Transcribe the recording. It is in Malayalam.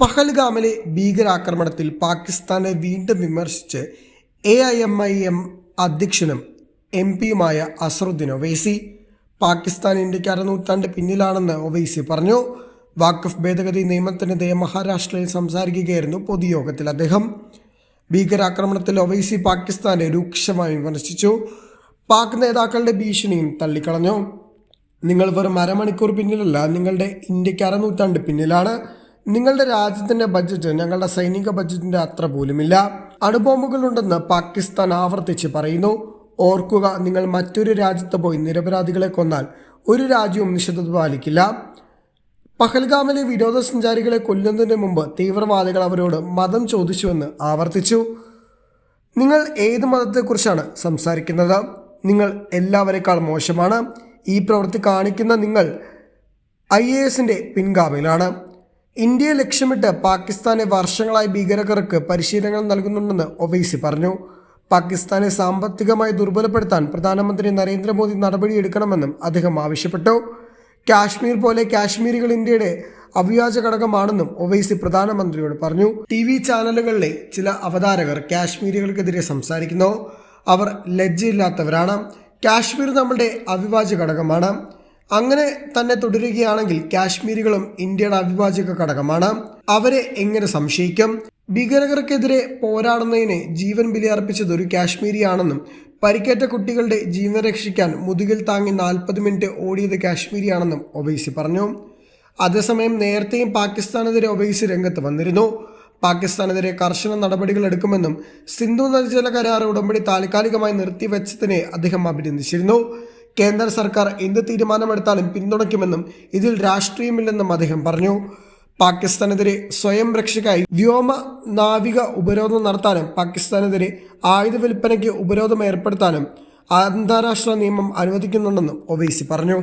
പഹൽഗാമിലെ ഭീകരാക്രമണത്തിൽ പാകിസ്ഥാനെ വീണ്ടും വിമർശിച്ച് A I M I M അധ്യക്ഷനും എം പിയുമായ അസറുദ്ദീൻ ഒവൈസി പാകിസ്ഥാൻ ഇന്ത്യയ്ക്ക് അരനൂറ്റാണ്ട് പിന്നിലാണെന്ന് ഒവൈസി പറഞ്ഞു. വാക്കഫ് ഭേദഗതി നിയമത്തിനെതിരെ മഹാരാഷ്ട്രയിൽ സംസാരിക്കുകയായിരുന്നു പൊതുയോഗത്തിൽ അദ്ദേഹം. ഭീകരാക്രമണത്തിൽ ഒവൈസി പാകിസ്ഥാനെ രൂക്ഷമായി വിമർശിച്ചു. പാക് നേതാക്കളുടെ ഭീഷണിയും തള്ളിക്കളഞ്ഞു. നിങ്ങൾ വെറും അരമണിക്കൂർ പിന്നിലല്ല നിങ്ങളുടെ ഇന്ത്യയ്ക്ക് അരനൂറ്റാണ്ട് പിന്നിലാണ്. നിങ്ങളുടെ രാജ്യത്തിന്റെ ബജറ്റ് ഞങ്ങളുടെ സൈനിക ബജറ്റിന്റെ അത്ര പോലുമില്ല. അണുബോംബുകളുണ്ടെന്ന് പാകിസ്ഥാൻ ആവർത്തിച്ച് പറയുന്നു. ഓർക്കുക നിങ്ങൾ മറ്റൊരു രാജ്യത്ത് പോയി നിരപരാധികളെ കൊന്നാൽ ഒരു രാജ്യവും നിശബ്ദത പാലിക്കില്ല. പഹൽഗാമിലെ വിനോദസഞ്ചാരികളെ കൊല്ലുന്നതിന് മുമ്പ് തീവ്രവാദികൾ അവരോട് മതം ചോദിച്ചുവെന്ന് ആവർത്തിച്ചു. നിങ്ങൾ ഏത് മതത്തെക്കുറിച്ചാണ് സംസാരിക്കുന്നത്? നിങ്ങൾ എല്ലാവരെക്കാൾ മോശമാണ്. ഈ പ്രവൃത്തി കാണിക്കുന്ന നിങ്ങൾ ഐ എ എസിന്റെ പിൻഗാമിയിലാണ് ഇന്ത്യയെ ലക്ഷ്യമിട്ട് പാകിസ്ഥാനെ വർഷങ്ങളായി ഭീകരകർക്ക് പരിശീലനങ്ങൾ നൽകുന്നുണ്ടെന്ന് ഒവൈസി പറഞ്ഞു. പാകിസ്ഥാനെ സാമ്പത്തികമായി ദുർബലപ്പെടുത്താൻ പ്രധാനമന്ത്രി നരേന്ദ്രമോദി നടപടിയെടുക്കണമെന്നും അദ്ദേഹം ആവശ്യപ്പെട്ടു. കാശ്മീർ പോലെ കാശ്മീരികൾ ഇന്ത്യയുടെ അവ്യാജ ഘടകമാണെന്നും ഒവൈസി പ്രധാനമന്ത്രിയോട് പറഞ്ഞു. ടി വി ചാനലുകളിലെ ചില അവതാരകർ കാശ്മീരികൾക്കെതിരെ സംസാരിക്കുന്നു. അവർ ലജ്ജയില്ലാത്തവരാണ്. കാശ്മീർ നമ്മളുടെ അവിഭാജ്യ ഘടകമാണ്. അങ്ങനെ തന്നെ തുടരുകയാണെങ്കിൽ കാശ്മീരികളും ഇന്ത്യയുടെ അവിഭാജ്യ ഘടകമാണ്. അവരെ എങ്ങനെ സംശയിക്കും? ഭീകരർക്കെതിരെ പോരാടുന്നതിന് ജീവൻ ബലിയർപ്പിച്ചത് ഒരു കാശ്മീരിയാണെന്നും പരിക്കേറ്റ കുട്ടികളുടെ ജീവൻ രക്ഷിക്കാൻ മുതുകിൽ താങ്ങി നാൽപ്പത് മിനിറ്റ് ഓടിയത് കാശ്മീരിയാണെന്നും ഒവൈസി പറഞ്ഞു. അതേസമയം നേരത്തെയും പാകിസ്ഥാനെതിരെ ഒവൈസി രംഗത്ത് വന്നിരുന്നു. പാകിസ്ഥാനെതിരെ കർശന നടപടികൾ എടുക്കുമെന്നും സിന്ധു നദീജല കരാർ ഉടമ്പടി താൽക്കാലികമായി നിർത്തിവെച്ചതിനെ അദ്ദേഹം അഭിനന്ദിച്ചിരുന്നു. കേന്ദ്ര സർക്കാർ എന്ത് തീരുമാനമെടുത്താലും പിന്തുണയ്ക്കുമെന്നും ഇതിൽ രാഷ്ട്രീയമില്ലെന്നും അദ്ദേഹം പറഞ്ഞു. പാകിസ്ഥാനെതിരെ സ്വയം രക്ഷയ്ക്കായി വ്യോമ നാവിക ഉപരോധം നടത്താനും പാകിസ്ഥാനെതിരെ ആയുധ വിൽപ്പനയ്ക്ക് ഉപരോധം ഏർപ്പെടുത്താനും അന്താരാഷ്ട്ര നിയമം അനുവദിക്കുന്നുണ്ടെന്നും ഒവൈസി പറഞ്ഞു.